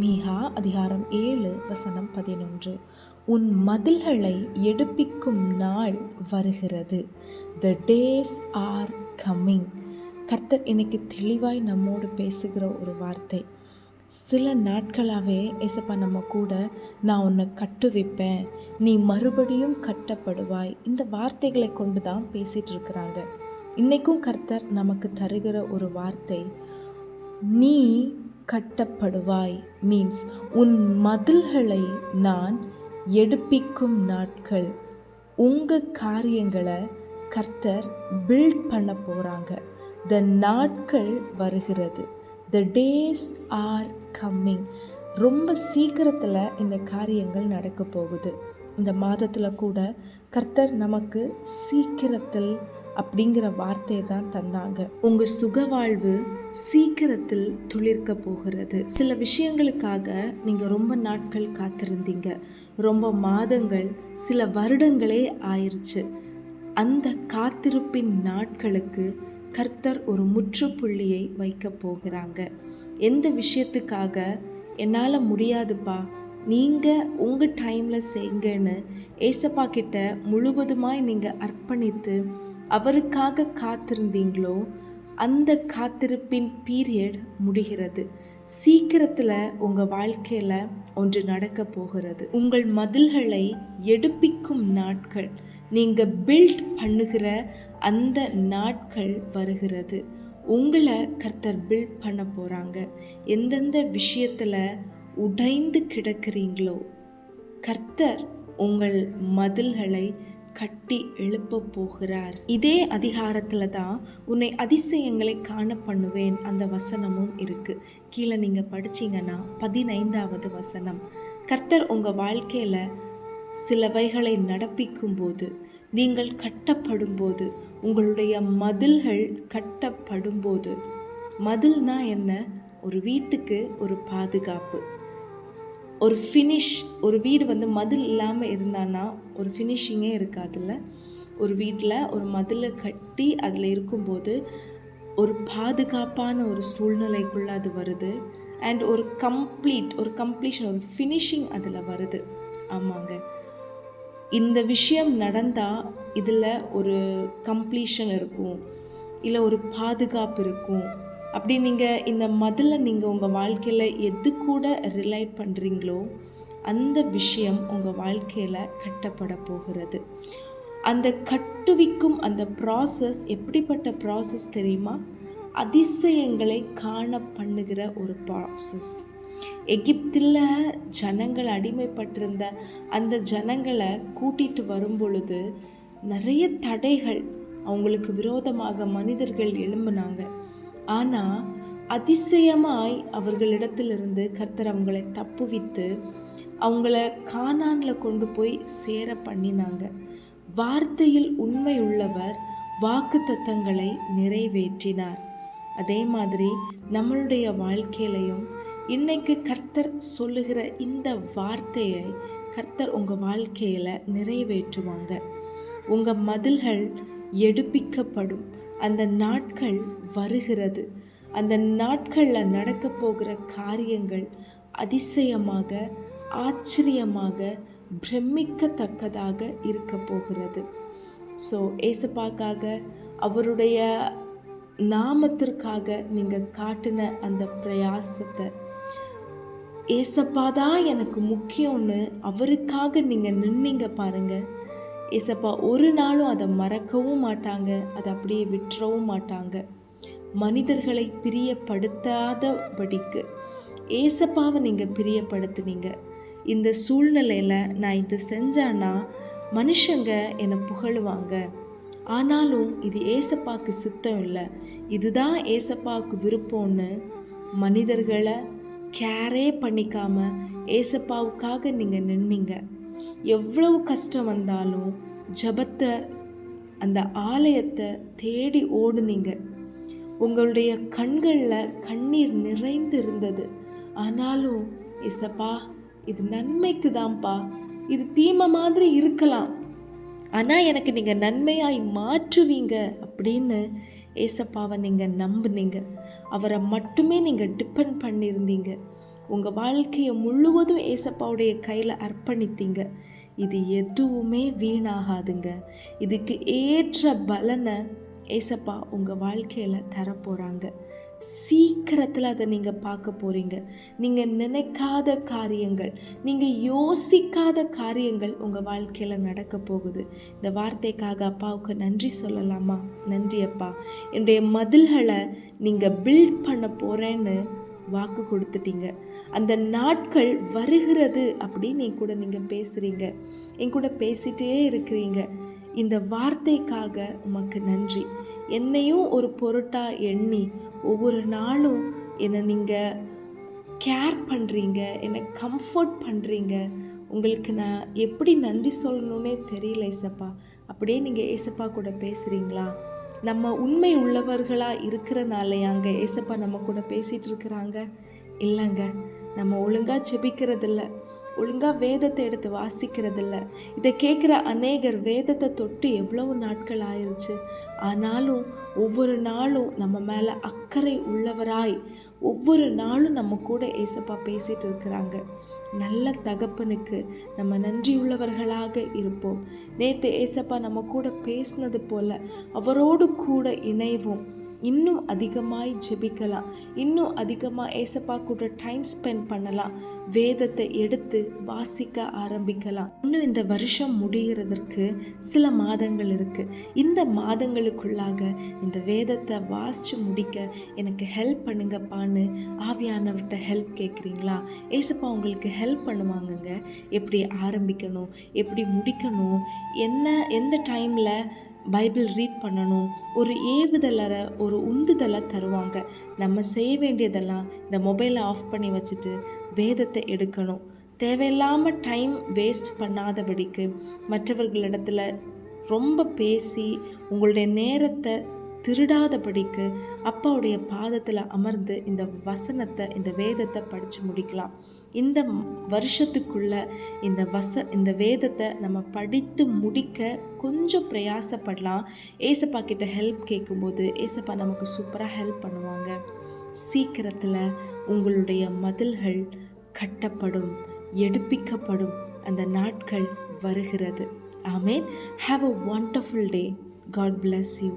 மீகா அதிகாரம் ஏழு வசனம் பதினொன்று. உன் மதில்களை எடுப்பிக்கும் நாள் வருகிறது. த டேஸ் ஆர் கம்மிங் கர்த்தர் இன்னைக்கு தெளிவாய் நம்மோடு பேசுகிற ஒரு வார்த்தை. சில நாட்களாகவே ஏசப்பா நம்ம கூட நான் உன்னை கட்டுவிப்பேன். நீ மறுபடியும் கட்டப்படுவாய். இந்த வார்த்தைகளை கொண்டு தான் பேசிகிட்டு இருக்கிறாங்க. இன்றைக்கும் கர்த்தர் நமக்கு தருகிற ஒரு வார்த்தை. நீ கட்டப்படுவாய். மீன்ஸ் உன் மதில்களை நான் எடுப்பிக்கும் நாட்கள். உங்கள் காரியங்களை கர்த்தர் பில்ட் பண்ண போகிறாங்க த நாட்கள் வருகிறது. த டேஸ் ஆர் கம்மிங் ரொம்ப சீக்கிரத்தில் இந்த காரியங்கள் நடக்க போகுது. இந்த மாதத்தில் கூட கர்த்தர் நமக்கு சீக்கிரத்தில் அப்படிங்கிற வார்த்தையை தான் தந்தாங்க. உங்கள் சுகவாழ்வு சீக்கிரத்தில் துளிர்க்க போகிறது. சில விஷயங்களுக்காக நீங்கள் ரொம்ப நாட்கள் காத்திருந்தீங்க. ரொம்ப மாதங்கள் சில வருடங்களே ஆயிடுச்சு அந்த காத்திருப்பின் நாட்களுக்கு கர்த்தர் ஒரு முற்றுப்புள்ளியை வைக்க போகிறாங்க. எந்த விஷயத்துக்காக? என்னால் முடியாதுப்பா. நீங்கள் உங்கள் டைமில் செய்யுங்கன்னு ஏசப்பா கிட்ட முழுவதுமாய் நீங்கள் அர்ப்பணித்து அவருக்காக காத்திருந்தீங்களோ? அந்த காத்திருப்பின் பீரியட் முடிகிறது. சீக்கிரத்தில் உங்கள் வாழ்க்கையில் ஒன்று நடக்க போகிறது. உங்கள் மதில்களை எடுப்பிக்கும் நாட்கள் நீங்கள் பில்ட் பண்ணுகிற அந்த நாட்கள் வருகிறது. உங்களை கர்த்தர் பில்ட் பண்ண போகிறாங்க எந்தெந்த விஷயத்தில் உடைந்து கிடக்கிறீங்களோ கர்த்தர் உங்கள் மதில்களை கட்டி எழுப்ப போகிறார். இதே அதிகாரத்தில் தான் உன்னை அதிசயங்களை காண பண்ணுவேன் அந்த வசனமும் இருக்கு. கீழே நீங்கள் படிச்சீங்கன்னா பதினைந்தாவது வசனம். கர்த்தர் உங்கள் வாழ்க்கையில் சிலவைகளை நடப்பிக்கும் போது நீங்கள் கட்டப்படும் போது உங்களுடைய மதில்கள் கட்டப்படும் போது மதில்னா என்ன? ஒரு வீட்டுக்கு ஒரு பாதுகாப்பு. ஒரு ஃபினிஷ் ஒரு வீடு வந்து மதில் இல்லாமல் இருந்தான்னா ஒரு ஃபினிஷிங்கே இருக்காதுல்ல. ஒரு வீட்டில் ஒரு மதிலை கட்டி அதில் இருக்கும்போது ஒரு பாதுகாப்பான ஒரு சூழ்நிலைக்குள்ளே அது வருது. அண்ட் ஒரு கம்ப்ளீட் ஒரு கம்ப்ளீஷன் ஒரு ஃபினிஷிங் அதில் வருது. ஆமாங்க. இந்த விஷயம் நடந்தால் இதில் ஒரு கம்ப்ளீஷன் இருக்கும். இல்லை ஒரு பாதுகாப்பு இருக்கும். அப்படி நீங்கள் இந்த மதில் நீங்கள் உங்கள் வாழ்க்கையில் எது கூட ரிலேட் பண்ணுறீங்களோ அந்த விஷயம் உங்கள் வாழ்க்கையில் கட்டப்பட போகிறது. அந்த கட்டுவிக்கும் அந்த ப்ராசஸ் எப்படிப்பட்ட ப்ராசஸ் தெரியுமா? அதிசயங்களை காண பண்ணுகிற ஒரு ப்ராசஸ் எகிப்தில் ஜனங்கள் அடிமைப்பட்டிருந்த அந்த ஜனங்களை கூட்டிட்டு வரும் பொழுது நிறைய தடைகள் அவங்களுக்கு விரோதமாக மனிதர்கள் எழும்பினாங்க. ஆனால் அதிசயமாய் அவர்களிடத்திலிருந்து கர்த்தர் அவங்களை தப்புவித்து அவங்கள கானானில் கொண்டு போய் சேர பண்ணினாங்க. வார்த்தையில் உண்மை உள்ளவர் வாக்கு தத்தங்களை நிறைவேற்றினார். அதே மாதிரி நம்மளுடைய வாழ்க்கையிலையும் இன்னைக்கு கர்த்தர் சொல்லுகிற இந்த வார்த்தையை கர்த்தர் உங்கள் வாழ்க்கையில் நிறைவேற்றுவாங்க. உங்கள் மதில்கள் எடுப்பிக்கப்படும். அந்த நாட்கள் வருகிறது. அந்த நாட்களில் நடக்க போகிற காரியங்கள் அதிசயமாக ஆச்சரியமாக பிரமிக்கத்தக்கதாக இருக்க போகிறது. ஸோ ஏசப்பாக்காக அவருடைய நாமத்திற்காக நீங்கள் காட்டின அந்த பிரயாசத்தை ஏசப்பா தான் எனக்கு முக்கியம்னு அவருக்காக நீங்கள் நின்னீங்க பாருங்கள் ஏசப்பா ஒரு நாளும் அதை மறக்கவும் மாட்டாங்க. அதை அப்படியே விட்டுறவும் மாட்டாங்க. மனிதர்களை பிரியப்படுத்தாதபடிக்கு ஏசப்பாவை நீங்கள் பிரியப்படுத்துனீங்க. இந்த சூழ்நிலையில் நான் இதை செஞ்சேன்னா மனுஷங்க என்னை புகழுவாங்க. ஆனாலும் இது ஏசப்பாக்கு சித்தம் இல்லை. இதுதான் ஏசப்பாவுக்கு விருப்பம்னு மனிதர்களை கேரே பண்ணிக்காமல் ஏசப்பாவுக்காக நீங்கள் நின்னீங்க. எவ்வளவு கஷ்டம் வந்தாலும் ஜபத்தை அந்த ஆலயத்தை தேடி ஓடுனீங்க. உங்களுடைய கண்களில் கண்ணீர் நிறைந்து இருந்தது ஆனாலும் இசப்பா இது நன்மைக்கு தான்ப்பா இது தீமை மாதிரி இருக்கலாம். ஆனால் எனக்கு நீங்கள் நன்மையாய் மாற்றுவீங்க அப்படின்னு ஏசப்பாவை நீங்கள் நம்புனீங்க. அவரை மட்டுமே நீங்கள் டிபெண்ட் பண்ணியிருந்தீங்க உங்கள் வாழ்க்கையை முழுவதும் ஏசப்பாவுடைய கையில் அர்ப்பணித்தீங்க. இது எதுவுமே வீணாகாதுங்க. இதுக்கு ஏற்ற பலனை ஏசப்பா உங்கள் வாழ்க்கையில் தரப்போகிறாங்க சீக்கிரத்தில் அதை நீங்கள் பார்க்க போகிறீங்க நீங்கள் நினைக்காத காரியங்கள் நீங்கள் யோசிக்காத காரியங்கள் உங்கள் வாழ்க்கையில் நடக்க போகுது. இந்த வார்த்தைக்காக அப்பாவுக்கு நன்றி சொல்லலாமா? நன்றி அப்பா. என்னுடைய மதில்களை நீங்கள் பில்ட் பண்ண போகிறேன்னு வாக்கு கொடுத்துட்டீங்க. அந்த நாட்கள் வருகிறது அப்படின்னு என் கூட நீங்கள் பேசுகிறீங்க என் கூட பேசிகிட்டே இருக்கிறீங்க. இந்த வார்த்தைக்காக உமக்கு நன்றி. என்னையும் ஒரு பொருட்டாக எண்ணி ஒவ்வொரு நாளும் என்னை நீங்கள் கேர் பண்ணுறீங்க என்னை கம்ஃபர்ட் பண்ணுறீங்க உங்களுக்கு நான் எப்படி நன்றி சொல்லணும்னே தெரியல ஏசப்பா. அப்படியே நீங்கள் ஏசப்பா கூட பேசுகிறீங்களா நம்ம உண்மை உள்ளவர்களாக இருக்கிறனாலையாங்க ஏசப்பா நம்ம கூட பேசிகிட்டு இருக்கிறாங்க? இல்லைங்க. நம்ம ஒழுங்காக செபிக்கிறதில்ல ஒழுங்காக வேதத்தை எடுத்து வாசிக்கிறதில்ல. இதை கேட்குற அநேகர் வேதத்தை தொட்டு எவ்வளவு நாட்கள் ஆயிடுச்சு ஆனாலும் ஒவ்வொரு நாளும் நம்ம மேலே அக்கறை உள்ளவராய் ஒவ்வொரு நாளும் நம்ம கூட ஏசப்பா பேசிகிட்டு இருக்கிறாங்க. நல்ல தகப்பனுக்கு நம்ம நன்றியுள்ளவர்களாக இருப்போம். நேற்று ஏசப்பா நம்ம கூட பேசினது போல் அவரோடு கூட இணைவோம். இன்னும் அதிகமாய் ஜெபிக்கலாம். இன்னும் அதிகமாக ஏசப்பா கூட டைம் ஸ்பெண்ட் பண்ணலாம். வேதத்தை எடுத்து வாசிக்க ஆரம்பிக்கலாம். இன்னும் இந்த வருஷம் முடிகிறதற்கு சில மாதங்கள் இருக்குது இந்த மாதங்களுக்குள்ளாக இந்த வேதத்தை வாசித்து முடிக்க எனக்கு ஹெல்ப் பண்ணுங்கப்பான்னு ஆவியானவர்கிட்ட ஹெல்ப் கேட்குறீங்களா ஏசப்பா உங்களுக்கு ஹெல்ப் பண்ணுவாங்கங்க. எப்படி ஆரம்பிக்கணும்? எப்படி முடிக்கணும்? என்ன எந்த டைமில் பைபிள் ரீட் பண்ணணும். ஒரு ஏவுதலரை ஒரு உந்துதலை தருவாங்க. நம்ம செய்ய வேண்டியதெல்லாம் இந்த மொபைலை ஆஃப் பண்ணி வச்சுட்டு வேதத்தை எடுக்கணும். தேவையில்லாமல் டைம் வேஸ்ட் பண்ணாதபடிக்கு மற்றவர்களிடத்துல ரொம்ப பேசி உங்களுடைய நேரத்தை திருடாதபடிக்கு அப்பாவுடைய பாதத்தில் அமர்ந்து இந்த வசனத்தை இந்த வேதத்தை படித்து முடிக்கலாம். இந்த வருஷத்துக்குள்ள இந்த வச இந்த வேதத்தை நம்ம படித்து முடிக்க கொஞ்சம் பிரயாசப்படலாம். ஏசப்பா கிட்ட ஹெல்ப் கேட்கும்போது ஏசப்பா நமக்கு சூப்பராக ஹெல்ப் பண்ணுவாங்க. சீக்கிரத்தில் உங்களுடைய மதில்கள் கட்டப்படும் எடுப்பிக்கப்படும். அந்த நாட்கள் வருகிறது. Amen have a wonderful day God bless you